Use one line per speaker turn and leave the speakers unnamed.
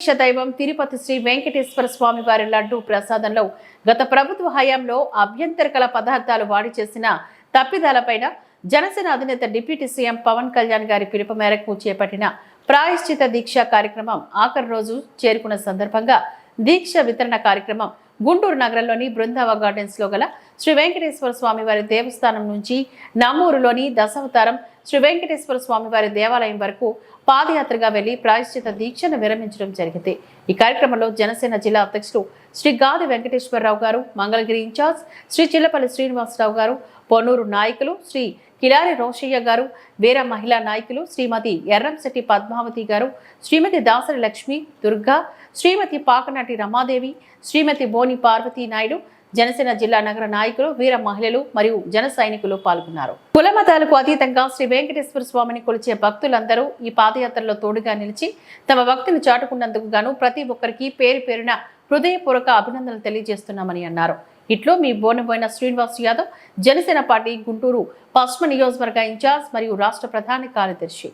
దైవం తిరుపతి శ్రీ వెంకటేశ్వర స్వామి వారి లడ్డు ప్రసాదంలో గత ప్రభుత్వ హయాంలో అభ్యంతరకల పదార్థాలు వాడి చేసిన తప్పిదాలపైన జనసేన అధినేత డిప్యూటీ సీఎం పవన్ కళ్యాణ్ గారి పిలుపు మేరకు చేపట్టిన ప్రాయశ్చిత దీక్ష కార్యక్రమం ఆఖరి రోజు చేరుకున్న సందర్భంగా దీక్ష వితరణ కార్యక్రమం గుంటూరు నగరంలోని బృందావ గార్డెన్స్లో గల శ్రీ వెంకటేశ్వర స్వామి వారి దేవస్థానం నుంచి నమ్మూరులోని దశావతారం శ్రీ వెంకటేశ్వర స్వామి వారి దేవాలయం వరకు పాదయాత్రగా వెళ్ళి ప్రాయశ్చిత దీక్షను విరమించడం జరిగింది. ఈ కార్యక్రమంలో జనసేన జిల్లా అధ్యక్షుడు శ్రీ గాది వెంకటేశ్వరరావు గారు మంగళగిరి ఇన్ఛార్జ్ శ్రీ చిల్లపల్లి శ్రీనివాసరావు గారు పొన్నూరు నాయకులు శ్రీ కిలారి రోషయ్య గారు వీర మహిళా నాయకులు శ్రీమతి ఎర్రంశెట్టి పద్మావతి గారు శ్రీమతి దాసరి లక్ష్మి దుర్గా శ్రీమతి పాకనాటి రమాదేవి శ్రీమతి బోని పార్వతీ నాయుడు జనసేన జిల్లా నగర నాయకులు వీర మహిళలు మరియు జన సైనికులు పాల్గొన్నారు. కుల మతాలకు అతీతంగా శ్రీ వెంకటేశ్వర స్వామిని కొలిచే భక్తులందరూ ఈ పాదయాత్రలో తోడుగా నిలిచి తమ భక్తిని చాటుకున్నందుకు గాను ప్రతి ఒక్కరికి పేరు పేరున హృదయపూర్వక అభినందనలు తెలియజేస్తున్నామని అన్నారు. ఇట్లో మీ బోనబోయిన శ్రీనివాస్ యాదవ్ జనసేన పార్టీ గుంటూరు పశ్చిమ నియోజకవర్గ ఇన్ఛార్జ్ మరియు రాష్ట్ర ప్రధాన కార్యదర్శి.